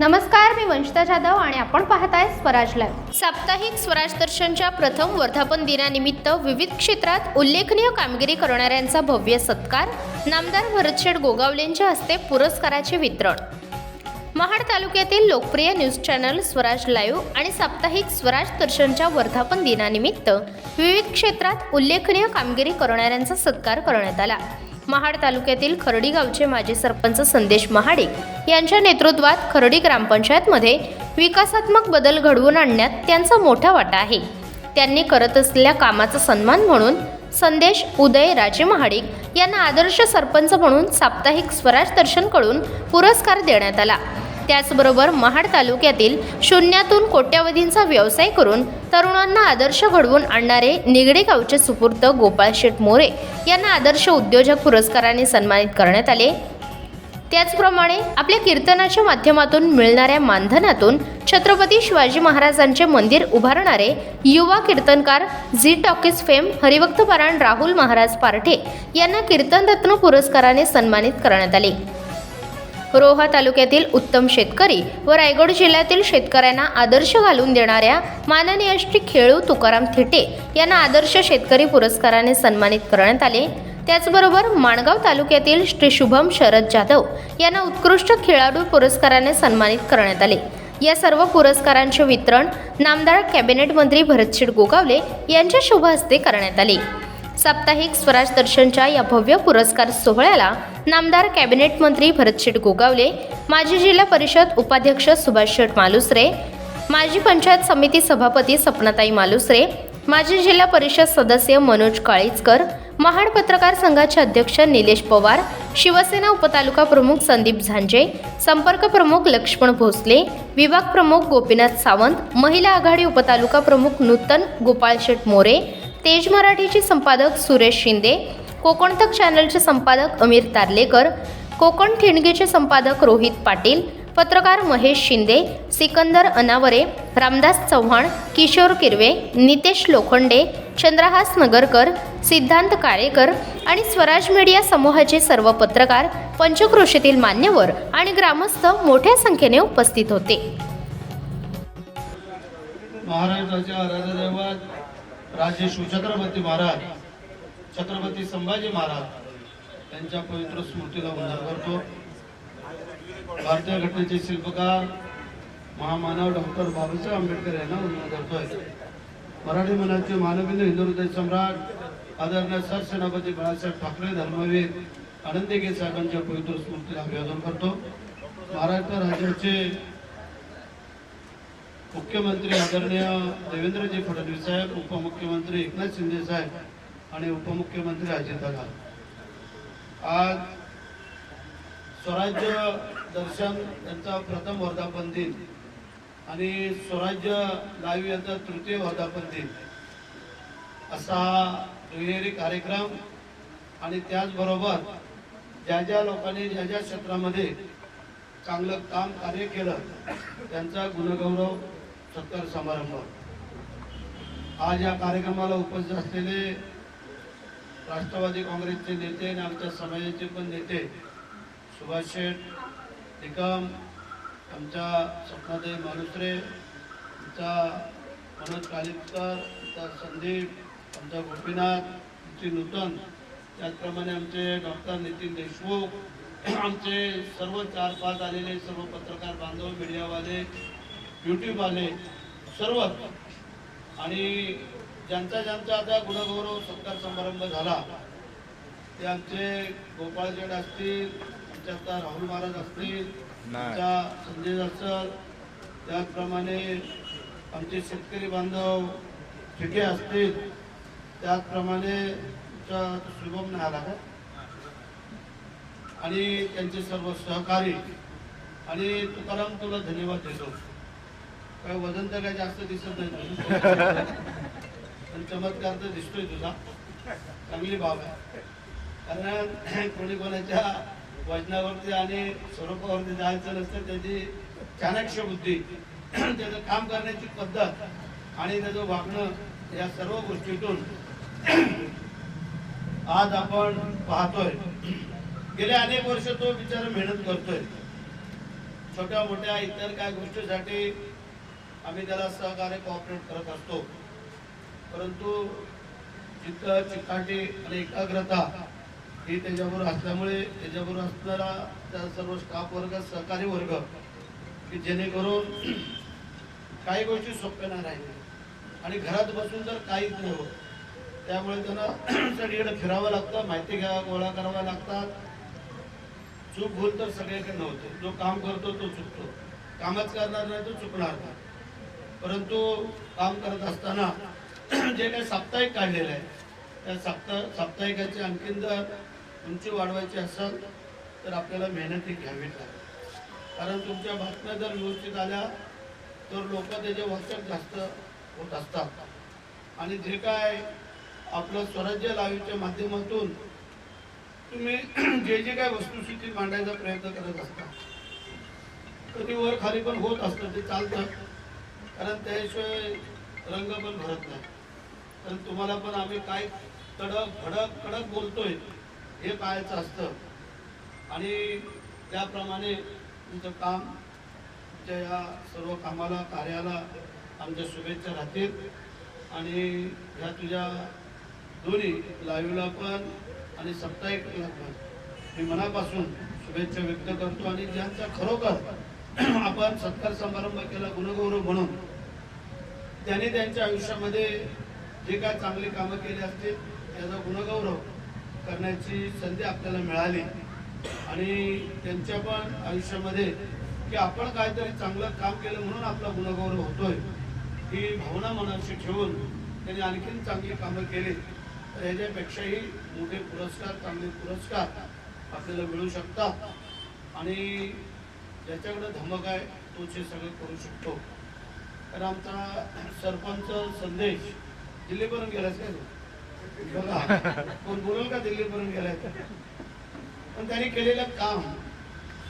नमस्कार मी वंशिता जाधव आणि आपण पाहताय स्वराज लाईव्ह साप्ताहिक स्वराज दर्शनच्या प्रथम वर्धापन दिनानिमित्त विविध क्षेत्रात उल्लेखनीय कामगिरी करणाऱ्यांचा भव्य सत्कार नामदार भरतशेठ गोगावलेंच्या हस्ते पुरस्काराचे वितरण. महाड तालुक्यातील लोकप्रिय न्यूज चॅनल स्वराज लाईव्ह आणि साप्ताहिक स्वराज दर्शनच्या वर्धापन दिनानिमित्त विविध क्षेत्रात उल्लेखनीय कामगिरी करणाऱ्यांचा सत्कार करण्यात आला. महाड तालुक्यातील खर्डी गावचे माजी सरपंच संदेश महाडिक यांच्या नेतृत्वात खर्डी ग्रामपंचायतमध्ये विकासात्मक बदल घडवून आणण्यात त्यांचा मोठा वाटा आहे. त्यांनी करत असलेल्या कामाचा सन्मान म्हणून संदेश उदय राजे महाडिक यांना आदर्श सरपंच म्हणून साप्ताहिक स्वराज दर्शनकडून पुरस्कार देण्यात आला. त्याचबरोबर महाड तालुक्यातील शून्यातून कोट्यावधींचा व्यवसाय करून तरुणांना आदर्श घडवून आणणारे निगडे गावचे सुपूर्त गोपाळ शेठ मोरे यांना आदर्श उद्योजक पुरस्काराने सन्मानित करण्यात आले. त्याचप्रमाणे आपल्या कीर्तनाच्या माध्यमातून मिळणाऱ्या मानधनातून छत्रपती शिवाजी महाराजांचे मंदिर उभारणारे युवा कीर्तनकार झी टॉकीज फेम हरिभक्त पारायण राहुल महाराज पारठे यांना कीर्तनरत्न पुरस्काराने सन्मानित करण्यात आले. रोहा तालुक्यातील उत्तम शेतकरी व रायगड जिल्ह्यातील शेतकऱ्यांना आदर्श घालून देणाऱ्या माननीय श्री खेळू तुकाराम थिटे यांना आदर्श शेतकरी पुरस्काराने सन्मानित करण्यात आले. त्याचबरोबर माणगाव तालुक्यातील श्री शुभम शरद जाधव यांना उत्कृष्ट खेळाडू पुरस्काराने सन्मानित करण्यात आले. या सर्व पुरस्कारांचे वितरण नामदार कॅबिनेट मंत्री भरतशेठ गोगावले यांच्या शुभ हस्ते करण्यात आले. साप्ताहिक स्वराज दर्शनच्या या भव्य पुरस्कार सोहळ्याला नामदार कॅबिनेट मंत्री भरतशेठ गोगावले माजी जिल्हा परिषद उपाध्यक्ष सुभाष शेठ मालुसरे माजी पंचायत समिती सभापती सपनाताई मालुसरे माजी जिल्हा परिषद सदस्य मनोज काळीचकर महाड पत्रकार संघाचे अध्यक्ष निलेश पवार शिवसेना उपतालुका प्रमुख संदीप झांजे संपर्क प्रमुख लक्ष्मण भोसले विभाग प्रमुख गोपीनाथ सावंत महिला आघाडी उपतालुका प्रमुख नूतन गोपाळ शेठ मोरे तेज मराठीचे संपादक सुरेश शिंदे कोकणतक चॅनलचे संपादक अमीर तारलेकर कोकण ठिणगीचे संपादक रोहित पाटील पत्रकार महेश शिंदे सिकंदर अनावरे रामदास चव्हाण किशोर किरवे नितेश लोखंडे चंद्रहास नगरकर सिद्धांत काळेकर आणि स्वराज मीडिया समूहाचे सर्व पत्रकार पंचक्रोशीतील मान्यवर आणि ग्रामस्थ मोठ्या संख्येने उपस्थित होते. महाराष्ट्राच्या राजदैवत राजे शिवछत्रपती महाराज छत्रपती संभाजी महाराज यांच्या पवित्र स्मृतीला वंदन करतो. भारतीय घटनेचे शिल्पकार महामानव डॉक्टर बाबासाहेब आंबेडकर यांना वंदन करतोय. मराठी मनाचे मानविंद हिंदू हृदय सम्राट आदरणीय सरसेनापती बाळासाहेब ठाकरे धर्मवीर आनंदीगे साहेबांच्या पवित्र स्मृतीला अभिवादन करतो. महाराष्ट्र राज्याचे मुख्यमंत्री आदरणीय देवेंद्रजी फडणवीस साहेब उपमुख्यमंत्री एकनाथ शिंदे साहेब आणि उपमुख्यमंत्री अजितदादा आज स्वराज्य दर्शन यांचा प्रथम वर्धापन दिन आणि स्वराज्य लाईव्ह यांचा तृतीय वर्धापन दिन असा दुहेरी कार्यक्रम आणि त्याचबरोबर ज्या ज्या लोकांनी ज्या ज्या क्षेत्रामध्ये चांगलं काम कार्य केलं त्यांचा गुणगौरव सत्कार समारंभ. आज या कार्यक्रमाला उपस्थित असलेले राष्ट्रवादी काँग्रेसचे नेते आणि आमच्या समाजाचे पण नेते सुभाष शेठ निकम आमच्या स्वप्नाताई मालुसरे आमचा मनोज कालितकर आमचा संदीप आमचा गोपीनाथ आमची नूतन त्याचप्रमाणे आमचे डॉक्टर नितीन देशमुख आमचे सर्व चार पाच आलेले सर्व पत्रकार बांधव मीडियावाले यूट्यूबवाले सर्व. आणि ज्यांचा ज्यांचा आता गुणगौरव सत्कार समारंभ झाला ते आमचे गोपाळ शेठ असतील आमचे आता राहुल महाराज असतील आमच्या संजय असल त्याचप्रमाणे आमचे शेतकरी बांधव ठिके असतील त्याचप्रमाणे आमचा शुभम नाही आला का आणि त्यांचे सर्व सहकारी आणि तुकाराम तुला धन्यवाद देतो. काय वजन तर काय जास्त दिसत नाही. पण चमत्कार तर दिसतोय तुझा. चांगली बाब आहे. कारण कोणी कोणाच्या वजनावरती आणि स्वरूपावरती जायचं नसतं त्याची चाणक्य बुद्धी त्याचं काम करण्याची पद्धत आणि त्याचं वागणं या सर्व गोष्टीतून आज आपण पाहतोय. गेले अनेक वर्ष तो बिचारा मेहनत करतोय. छोट्या मोठ्या इतर काय गोष्टीसाठी आम्ही त्याला सहकार्य कॉपरेट करत असतो. परंतु चित्त चिकाटी आणि एकाग्रता ही त्याच्याबरोबर असल्यामुळे त्याच्याबरोबर असणारा त्या सर्व स्टाफ वर्ग सहकारी वर्ग की जेणेकरून काही गोष्टी सोप्या नाही राहिल्या. आणि घरात बसून तर काहीच नाही होत त्यामुळे त्यांना सगळीकडे फिरावं लागतं माहिती घ्या गोळा कराव्या लागतात चूक भूल तर सगळ्याकडे नव्हते. जो काम करतो तो चुकतो. कामच करणार नाही तो चुकणार नाही. परंतु काम करत असताना जे काही साप्ताहिक काढलेलं आहे त्या साप्ता साप्ताहिकाची आणखीन जर उंची वाढवायची असेल तर आपल्याला मेहनती घ्यावी लागेल. कारण तुमच्या बातम्या जर व्यवस्थित आल्या तर लोक त्याचे वाचक जास्त होत असतात. आणि जे काय आपलं स्वराज्य लाईव्हच्या माध्यमातून तुम्ही जे जे काय वस्तुस्थिती मांडायचा प्रयत्न करत असता कधी वर खाली पण होत असतं ते चालतं. कारण त्याशिवाय रंग पण भरत नाही. तर तुम्हाला पण आम्ही काय कडक भडक कडक बोलतोय हे पाहायचं असतं. आणि त्याप्रमाणे तुमचं काम तुमच्या या सर्व कामाला कार्याला आमच्या शुभेच्छा राहतील. आणि ह्या तुझ्या दोन्ही लाईव्हला पण आणि साप्ताहिकला पण मी मनापासून शुभेच्छा व्यक्त करतो. आणि ज्यांचा खरोखर आपण सत्कार समारंभ केला गुणगौरव म्हणून त्यांनी त्यांच्या आयुष्यामध्ये जे काय चांगली कामं केली असतील त्याचा गुणगौरव करण्याची संधी आपल्याला मिळाली. आणि त्यांच्या पण आयुष्यामध्ये की आपण काहीतरी चांगलं काम केलं म्हणून आपला गुणगौरव होतोय ही भावना मनाशी ठेवून त्यांनी आणखीन चांगली कामं केली. तर ह्याच्यापेक्षाही मोठे पुरस्कार चांगले पुरस्कार आपल्याला मिळू शकतात. आणि ज्याच्याकडे धमक आहे तोच हे सगळं करू शकतो. तर आमचा सरपंच संदेश दिल्लीपर्यंत काय तो? बघा. कोण बोलल का दिल्लीपर्यंत गेलाय? पण त्यांनी केलेलं काम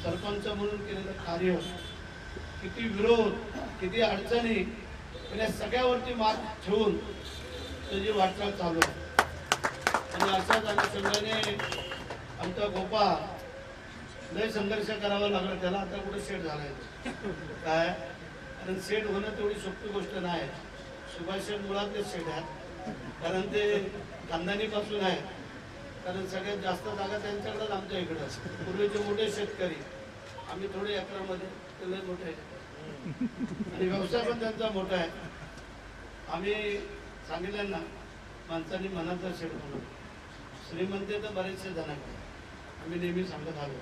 सरपंच म्हणून केलेलं कार्य किती विरोध किती अडचणी पण या सगळ्यावरती मात ठेवून त्याची वाटचाल चालू आहे. आणि अशाच अनुषंगाने आमचा गोपाळ लय संघर्ष करावा लागला. त्याला आता कुठे सेट झालाय? काय? कारण सेट होणं तेवढी सोपी गोष्ट नाही. सुभाष शेठ मुळातले सेट आहेत. कारण ते खानदानीपासून आहे कारण सगळ्यात जास्त जागा त्यांच्याकडेच आमच्या इकडं पूर्वीचे मोठे शेतकरी. आम्ही थोडे अकरामध्ये ते लय मोठे आणि व्यवसाय पण त्यांचा मोठा आहे. आम्ही सांगितलं ना माणसाने मनाचा शेड म्हणून. श्रीमंती तर बरेचसे जण आहेत. आम्ही नेहमी सांगत आलो.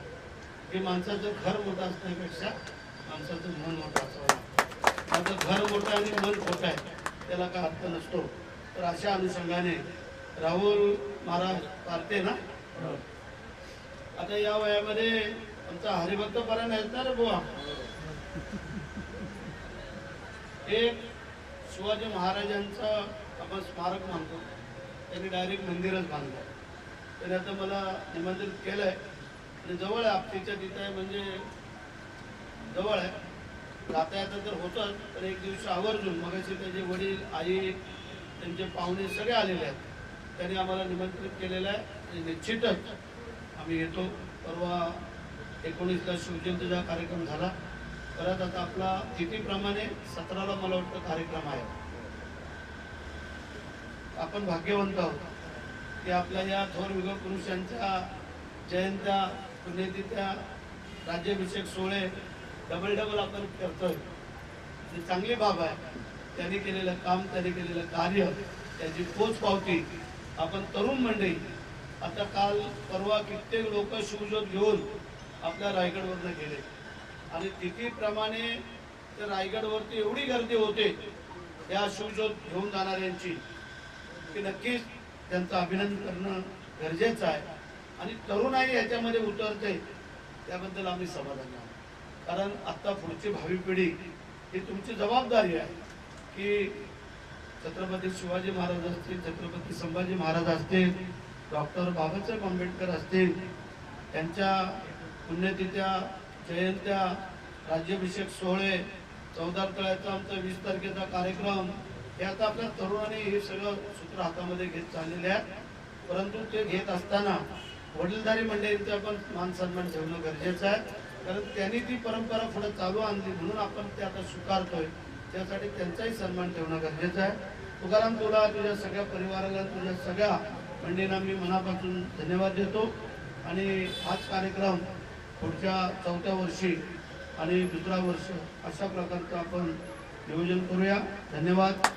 की माणसाचं घर मोठं असण्यापेक्षा माणसाचं मन मोठं असावं. माझं घर मोठं आणि मन खोटं आहे. त्याला काय हक्क नसतो. तर अशा अनुषंगाने राहुल महाराज पारते ना? आता या वयामध्ये आमचा हरिभक्त पर्यंत आहेत ना रे बुवा. एक शिवाजी महाराजांचं आपण स्मारक मानतो. त्यांनी डायरेक्ट मंदिरच बांधलं. त्याने आता मला निमंत्रित केलंय. आणि जवळ आहे आपटीच्या तिथं आहे म्हणजे जवळ आहे. जाता तर होतं तर एक दिवशी आवर्जून मग त्याचे वडील आई त्यांचे पाहुणे सगळे आलेले आहेत. त्यांनी आम्हाला निमंत्रित केलेलं आहे आणि निश्चितच आम्ही येतो. परवा एकोणीसला शिवजयंतीचा कार्यक्रम झाला. परत आता आपला तिथीप्रमाणे सतराला मला वाटतं कार्यक्रम आहे. आपण भाग्यवंत आहोत. की आपल्या या थोर युग पुरुषांच्या जयंत्या पुण्यतिथ्या राज्याभिषेक सोहळे डबल डबल आपण करतोय. ही चांगली बाब आहे त्यांनी केलेलं काम त्यांनी केलेलं कार्य त्याची पोच पावती आपण तरुण मंडळी आता काल परवा कित्येक लोक शिवजोत घेऊन आपल्या रायगडवरनं गेले. आणि तिथीप्रमाणे त्या रायगडवरती एवढी गर्दी होते या शिवजोत घेऊन जाणाऱ्यांची की नक्कीच त्यांचं अभिनंदन करणं गरजेचं आहे. आणि तरुणाई याच्यामध्ये उतरते त्याबद्दल आम्ही समाधानी आहोत. कारण आता पुढची भावी पिढी ही तुमची जबाबदारी आहे की छत्रपती शिवाजी महाराज असतील छत्रपती संभाजी महाराज असतील डॉक्टर बाबासाहेब आंबेडकर असतील त्यांच्या पुण्यतिथ्या जयंत्या राज्याभिषेक सोहळे चौदार तळ्याचा आमचा वीस तारखेचा कार्यक्रम हे आता आपल्या तरुणांनी हे सगळं सूत्र हातामध्ये घेत चाललेले आहेत. परंतु ते घेत असताना वडीलधारी मंडळींचा पण मान सन्मान ठेवणं गरजेचं आहे. कारण त्यांनी ती परंपरा पुढे चालू आणली म्हणून आपण ते आता स्वीकारतोय. त्यासाठी त्यांचाही सन्मान ठेवणं गरजेचं आहे. तुकाराम तुला तुझ्या सगळ्या परिवाराला तुझ्या सगळ्या मंडळींना मी मनापासून धन्यवाद देतो. आणि हाच कार्यक्रम पुढच्या चौथ्या वर्षी आणि दुसरा वर्ष अशा प्रकारचं आपण नियोजन करूया. धन्यवाद.